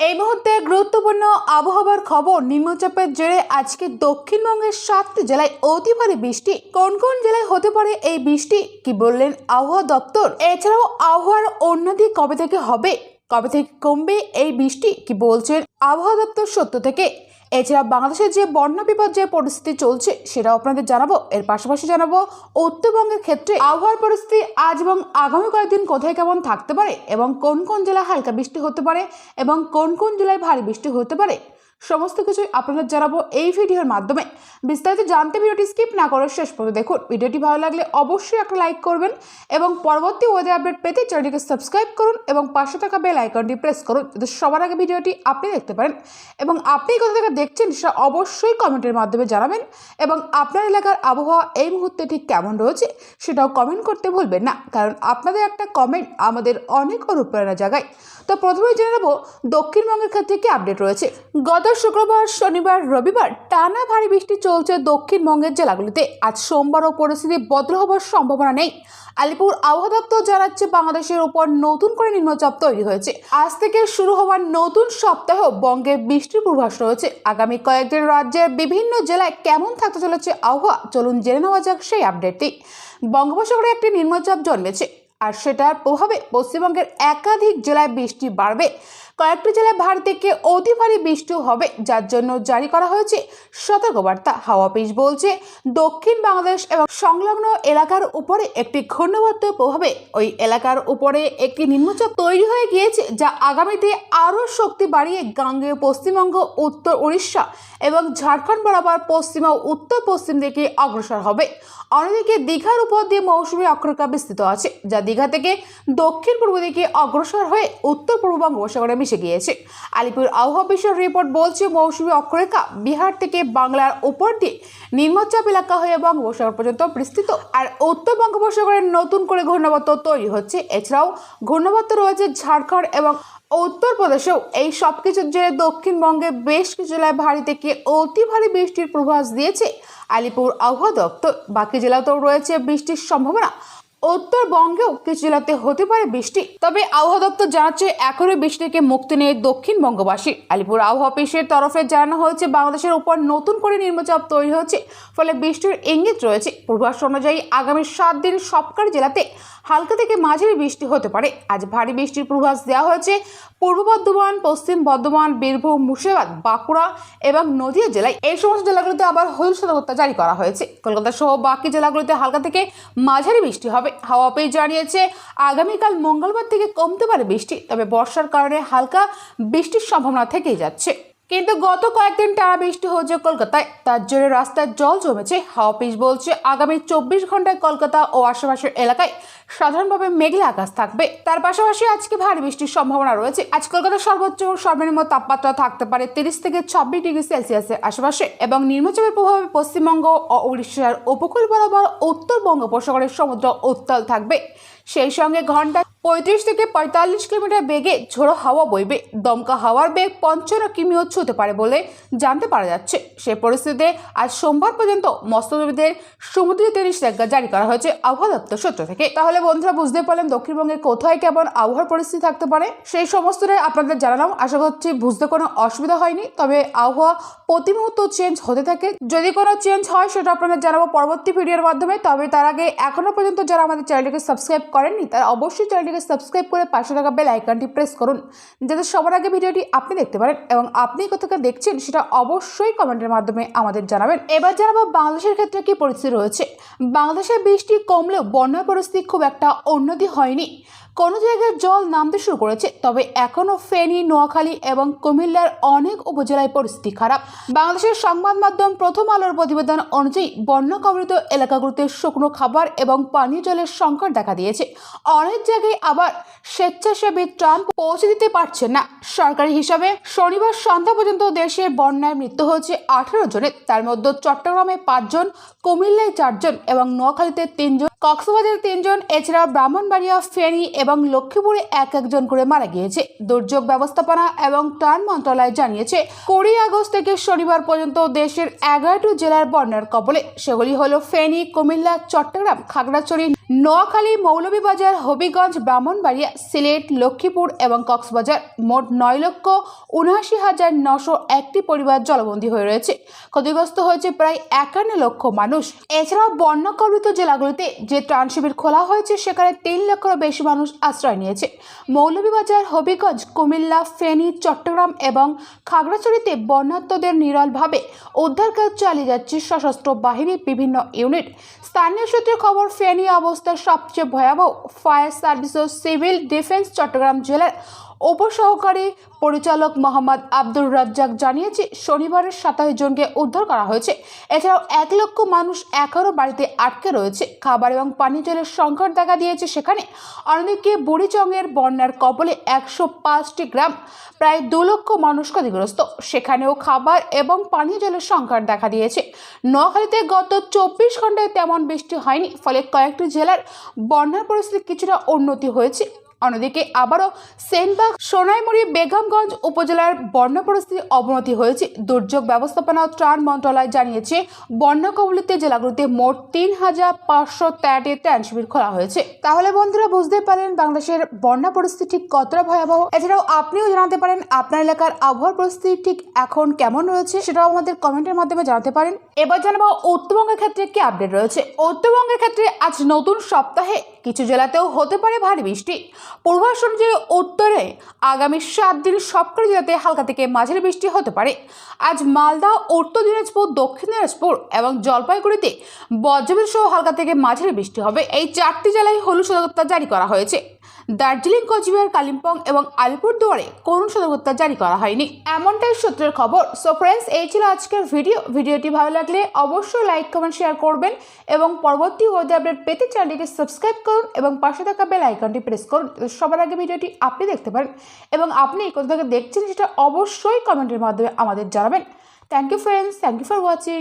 এই মুহূর্তে গুরুত্বপূর্ণ আবহাওয়ার খবর, নিম্নচাপের জেরে আজকে দক্ষিণবঙ্গের সাতটি জেলায় অতি ভারী বৃষ্টি। কোন কোন জেলায় হতে পারে এই বৃষ্টি? কি বললেন আবহাওয়া দপ্তর? এছাড়াও আবহাওয়ার অন্যদিক কবে থেকে হবে? কবে থেকে কমবে এই বৃষ্টি? কি বলছেন আবহাওয়া দপ্তর সত্য থেকে? এছাড়া বাংলাদেশের যে বন্যা বিপর্যয়ের পরিস্থিতি চলছে সেটা আপনাদের জানাব। এর পাশাপাশি জানাব, উত্তরবঙ্গের ক্ষেত্রে আবহাওয়ার পরিস্থিতি আজ এবং আগামী কয়েকদিন কোথায় কেমন থাকতে পারে এবং কোন কোন জেলায় হালকা বৃষ্টি হতে পারে এবং কোন কোন জেলায় ভারী বৃষ্টি হতে পারে সমস্ত কিছুই আপনাদের জানাব এই ভিডিওর মাধ্যমে। বিস্তারিত জানতে ভিডিওটি স্কিপ না করে শেষ পর্যন্ত দেখুন। ভিডিওটি ভালো লাগলে অবশ্যই একটা লাইক করবেন এবং পরবর্তী ওয়েদার আপডেট পেতে চ্যানেলটিকে সাবস্ক্রাইব করুন এবং পাশে থাকা বেল আইকনটি প্রেস করুন যাতে সবার আগে ভিডিওটি আপনি দেখতে পারেন। এবং আপনি কোথা থেকে দেখছেন সেটা অবশ্যই কমেন্টের মাধ্যমে জানাবেন এবং আপনার এলাকার আবহাওয়া এই মুহূর্তে ঠিক কেমন রয়েছে সেটাও কমেন্ট করতে ভুলবেন না। কারণ আপনাদের একটা কমেন্ট আমাদের অনেক অনুপ্রেরণা জাগায়। তো প্রথমে জেনে নেব দক্ষিণবঙ্গের ক্ষেত্রে কি আপডেট রয়েছে। গত শুক্রবার, শনিবার, রবিবার টানা ভারী বৃষ্টি চলছে দক্ষিণবঙ্গের জেলাগুলিতে। আজ সোমবারও পরিস্থিতি বদল হবার সম্ভাবনা নেই। আলিপুর আবহাওয়া দপ্তর জানাচ্ছে বাংলাদেশের উপর নতুন করে নিম্নচাপ তৈরি হয়েছে। আজ থেকে শুরু হওয়ার নতুন সপ্তাহ বঙ্গে বৃষ্টির পূর্বাস রয়েছে। আগামী কয়েকদিন রাজ্যের বিভিন্ন জেলায় কেমন থাকতে চলেছে আবহাওয়া, চলুন জেনে নেওয়া যাক সেই আপডেটটি। বঙ্গোপসাগরে একটি নিম্নচাপ জন্মেছে, আর সেটার প্রভাবে পশ্চিমবঙ্গের একাধিক জেলায় বৃষ্টি বাড়বে। কয়েকটি জেলায় ভারী থেকে অতি ভারী বৃষ্টিও হবে, যার জন্য জারি করা হয়েছে সতর্কবার্তা। হাওয়া পিস বলছে, দক্ষিণ বাংলাদেশ এবং সংলগ্ন এলাকার উপরে একটি ঘূর্ণবর্তের প্রভাবে ওই এলাকার উপরে একটি নিম্নচাপ তৈরি হয়ে গিয়েছে, যা আগামীতে আরও শক্তি বাড়িয়ে গাঙ্গেয় পশ্চিমবঙ্গ, উত্তর উড়িষ্যা এবং ঝাড়খণ্ড বরাবর পশ্চিমা ও উত্তর পশ্চিম দিকে অগ্রসর হবে। অন্যদিকে দীঘার উপর দিয়ে মৌসুমি অক্ষরেখা বিস্তৃত আছে, যা দীঘা থেকে দক্ষিণ পূর্ব দিকে অগ্রসর হয়ে উত্তর পূর্ব বঙ্গোপসাগরে মিশে গিয়েছে। আলিপুর আবহাওয়া রিপোর্ট বলছে, মৌসুমী অক্ষরেখা বিহার থেকে বাংলার উপর দিয়ে নিম্নচাপ এলাকা হয়ে বঙ্গোপসাগর পর্যন্ত বিস্তৃত। আর উত্তর বঙ্গোপসাগরে নতুন করে ঘূর্ণাবর্ত তৈরি হচ্ছে। এছাড়াও ঘূর্ণাবর্ত রয়েছে ঝাড়খণ্ড এবং উত্তরপ্রদেশেও এই সব কিছুর জেরে দক্ষিণবঙ্গে বেশ কিছু জেলায় ভারী থেকে অতি ভারী বৃষ্টির পূর্বাভাস দিয়েছে আলিপুর আবহাওয়া দপ্তর। বাকি জেলাতেও রয়েছে বৃষ্টির সম্ভাবনা। উত্তরবঙ্গেও কিছু জেলাতে হতে পারে বৃষ্টি। তবে আবহাওয়া দপ্তর জানাচ্ছে এখনও বৃষ্টি থেকে মুক্তি নেই দক্ষিণবঙ্গবাসী আলিপুর আবহাওয়া অফিসের তরফে জানানো হয়েছে, বাংলাদেশের উপর নতুন করে নিম্নচাপ তৈরি হয়েছে ফলে বৃষ্টির ইঙ্গিত রয়েছে। পূর্বাভাস অনুযায়ী, আগামী সাত দিন সবকটি জেলাতে হালকা থেকে মাঝারি বৃষ্টি হতে পারে। আজ ভারী বৃষ্টির পূর্বাভাস দেওয়া হয়েছে। পূর্ব বর্ধমান, পশ্চিম বর্ধমান, বীরভূম, মুর্শিদাবাদ, বাঁকুড়া এবং নদীয়া জেলায় এই সমস্ত জেলাগুলিতে আবার হলুদ সতর্কতা জারি করা হয়েছে। কলকাতা সহ বাকি জেলাগুলিতে হালকা থেকে মাঝারি বৃষ্টি হবে। হাওয়া অফিস জানিয়েছে, আগামীকাল মঙ্গলবার থেকে কমতে পারে বৃষ্টি, তবে বর্ষার কারণে হালকা বৃষ্টির সম্ভাবনা থেকেই যাচ্ছে। কিন্তু গত কয়েকদিন টানা বৃষ্টি হয়েছে কলকাতায়। তার জন্য রাস্তায় জল জমেছে। হাওয়া পিস বলছে আগামী চব্বিশ ঘন্টায় কলকাতা ও আশেপাশের এলাকায় সাধারণভাবে মেঘলা আকাশ থাকবে। তার পাশাপাশি আজকে ভারী বৃষ্টির সম্ভাবনা রয়েছে। আজ কলকাতার সর্বোচ্চ ও সর্বনিম্ন তাপমাত্রা থাকতে পারে তিরিশ থেকে ছাব্বিশ ডিগ্রি সেলসিয়াসের আশেপাশে এবং নিম্নচাপের প্রভাবে পশ্চিমবঙ্গ ও উড়িষ্যার উপকূল বরাবর উত্তর বঙ্গোপসাগরের সমুদ্র উত্তাল থাকবে। সেই সঙ্গে ঘন্টায় পঁয়ত্রিশ থেকে পঁয়তাল্লিশ কিলোমিটার বেগে ঝোড়ো হাওয়া বইবে। দমকা হাওয়ার বেগ পঞ্চান্ন কিমিও ছুতে পারে বলে জানতে পারা যাচ্ছে। সে পরিস্থিতিতে আজ সোমবার পর্যন্ত মৎস্যজীবীদের সমুদ্রে নিষেধাজ্ঞা জারি করা হয়েছে আবহাওয়া দপ্তর সূত্র থেকে। তাহলে বন্ধুরা বুঝতে পারলেন দক্ষিণবঙ্গের কোথায় কেমন আবহাওয়ার পরিস্থিতি থাকতে পারে? সেই সমস্তটাই আপনাদের জানালাম। আশা করছি বুঝতে কোনো অসুবিধা হয়নি। তবে আবহাওয়া প্রতি মুহূর্ত চেঞ্জ হতে থাকে। যদি কোনো চেঞ্জ হয়, সেটা আপনাদের জানাব পরবর্তী ভিডিওর মাধ্যমে। তবে তার আগে এখনও পর্যন্ত যারা আমাদের চ্যানেলটিকে সাবস্ক্রাইব করেননি, তারা অবশ্যই চ্যানেলটিকে সাবস্ক্রাইব করে পাশে থাকা বেল আইকনটি প্রেস করুন, যাতে সবার আগে ভিডিওটি আপনি দেখতে পারেন এবং আপনি কোথাকে দেখছেন সেটা অবশ্যই কমেন্টের মাধ্যমে আমাদের জানাবেন। এবার জানাব বাংলাদেশের ক্ষেত্রে কি পরিস্থিতি রয়েছে। বাংলাদেশে বৃষ্টি কমলেও বন্যার পরিস্থিতি খুব একটা উন্নতি হয়নি। কোনো জায়গায় জল নামতে শুরু করেছে, তবে এখনও ফেনী, নোয়াখালী এবং কুমিল্লার অনেক উপজেলায় পরিস্থিতি খারাপ। বাংলাদেশের সংবাদ মাধ্যম প্রথম আলোর প্রতিবেদন অনুযায়ী বন্যা কবলিত এলাকাগুলোতে শুকনো খাবার এবং পানীয় জলের সংকট দেখা দিয়েছে। অনেক জায়গায় আবার স্বেচ্ছাসেবী ত্রাণ পৌঁছে দিতে পারছে না। সরকারি হিসাবে শনিবার সন্ধ্যা পর্যন্ত দেশে বন্যায় মৃত্যু হয়েছে আঠেরো জনের। তার মধ্যে চট্টগ্রামে পাঁচজন, কুমিল্লায় চারজন এবং নোয়াখালীতে তিনজন কক্সবাজারে তিনজন, এছাড়া ব্রাহ্মণবাড়িয়া, ফেনী এবং লক্ষ্মীপুরে এক একজন করে মারা গিয়েছে। দুর্যোগ ব্যবস্থাপনা এবং ত্রাণ মন্ত্রণালয় জানিয়েছে, কুড়ি আগস্ট থেকে শনিবার পর্যন্ত দেশের এগারোটি জেলার বন্যার কবলে। সেগুলি হল ফেনী, কুমিল্লা, চট্টগ্রাম, খাগড়াছড়ি নোয়াখালী মৌলভীবাজার হবিগঞ্জ, ব্রাহ্মণবাড়িয়া, সিলেট, লক্ষ্মীপুর এবং কক্সবাজার মোট নয় লক্ষ উনআশি হাজার নশো একটি পরিবার জলবন্দী হয়ে রয়েছে। ক্ষতিগ্রস্ত হয়েছে প্রায় একান্ন লক্ষ মানুষ। এছাড়াও বন্যা কবলিত জেলাগুলিতে যে ত্রাণ শিবির খোলা হয়েছে, সেখানে তিন লক্ষেরও বেশি মানুষ আশ্রয় নিয়েছে। মৌলভীবাজার হবিগঞ্জ, কুমিল্লা, ফেনী, চট্টগ্রাম এবং খাগড়াছড়িতে বন্যাত্মদের নিরলভাবে উদ্ধার কাজ চালিয়ে যাচ্ছে সশস্ত্র বাহিনীর বিভিন্ন ইউনিট। স্থানীয় সূত্রে খবর, ফেনী অবস্থা সবচেয়ে ভয়াবহ। ফায়ার সার্ভিস ও সিভিল ডিফেন্স চট্টগ্রাম জেলার উপসহকারী পরিচালক মোহাম্মদ আব্দুর রাজ্জাক জানিয়েছে, শনিবারের সাতাশ জনকে উদ্ধার করা হয়েছে। এছাড়াও এক লক্ষ মানুষ এখনও বাড়িতে আটকে রয়েছে। খাবার এবং পানীয় জলের সংকট দেখা দিয়েছে সেখানে। অন্যদিকে বুড়িচংয়ের বন্যার কবলে একশো পাঁচটি গ্রাম, প্রায় দু লক্ষ মানুষ ক্ষতিগ্রস্ত। সেখানেও খাবার এবং পানীয় জলের সংকট দেখা দিয়েছে। নোয়াখালীতে গত চব্বিশ ঘন্টায় তেমন বৃষ্টি হয়নি, ফলে কয়েকটি জেলার বন্যার পরিস্থিতি কিছুটা উন্নতি হয়েছে। অন্যদিকে আবারও সেনবাগ, সোনাইমুড়ি, বেগমগঞ্জ উপজেলার বন্যা পরিস্থিতি অবনতি হয়েছে। দুর্যোগ ব্যবস্থাপনা ও ত্রাণ মন্ত্রণালয় জানিয়েছে, বন্যা কবলিত জেলাগুলিতে মোট তিন হাজার পাঁচশো তেরোটি ত্রাণ শিবির খোলা হয়েছে। তাহলে বন্ধুরা বুঝতে পারেন বাংলাদেশের বন্যা পরিস্থিতি ঠিক কতটা ভয়াবহ। এছাড়াও আপনিও জানাতে পারেন আপনার এলাকার আবহাওয়ার পরিস্থিতি ঠিক এখন কেমন রয়েছে, সেটাও আমাদের কমেন্টের মাধ্যমে জানাতে পারেন। এবার জানাব উত্তরবঙ্গের ক্ষেত্রে কি আপডেট রয়েছে। উত্তরবঙ্গের ক্ষেত্রে আজ নতুন সপ্তাহে কিছু জেলাতেও হতে পারে ভারী বৃষ্টি। পূর্বাভাস অনুযায়ী উত্তরে আগামী সাত দিন সবকটি জেলাতে হালকা থেকে মাঝারি বৃষ্টি হতে পারে। আজ মালদা, উত্তর দিনাজপুর, দক্ষিণ দিনাজপুর এবং জলপাইগুড়িতে বজ্রবিদ্যুৎ সহ হালকা থেকে মাঝারি বৃষ্টি হবে। এই চারটি জেলায় হলুদ সতর্কতা জারি করা হয়েছে। দার্জিলিং, কোচবিহার, কালিম্পং এবং আলিপুরদুয়ারে কোনো সতর্কতা জারি করা হয়নি। এমনটাই সূত্রের খবর। সো ফ্রেন্ডস এই ছিল আজকের ভিডিও ভিডিওটি ভালো লাগলে অবশ্যই লাইক কমেন্ট শেয়ার করবেন এবং পরবর্তী ওয়েদার আপডেট পেতে চ্যানেলটিকে সাবস্ক্রাইব করুন এবং পাশে থাকা বেল আইকনটি প্রেস করুন। সবার আগে ভিডিওটি আপনি দেখতে পারেন এবং আপনি কোথা থেকে দেখছেন সেটা অবশ্যই কমেন্টের মাধ্যমে আমাদের জানাবেন। Thank you friends thank you for watching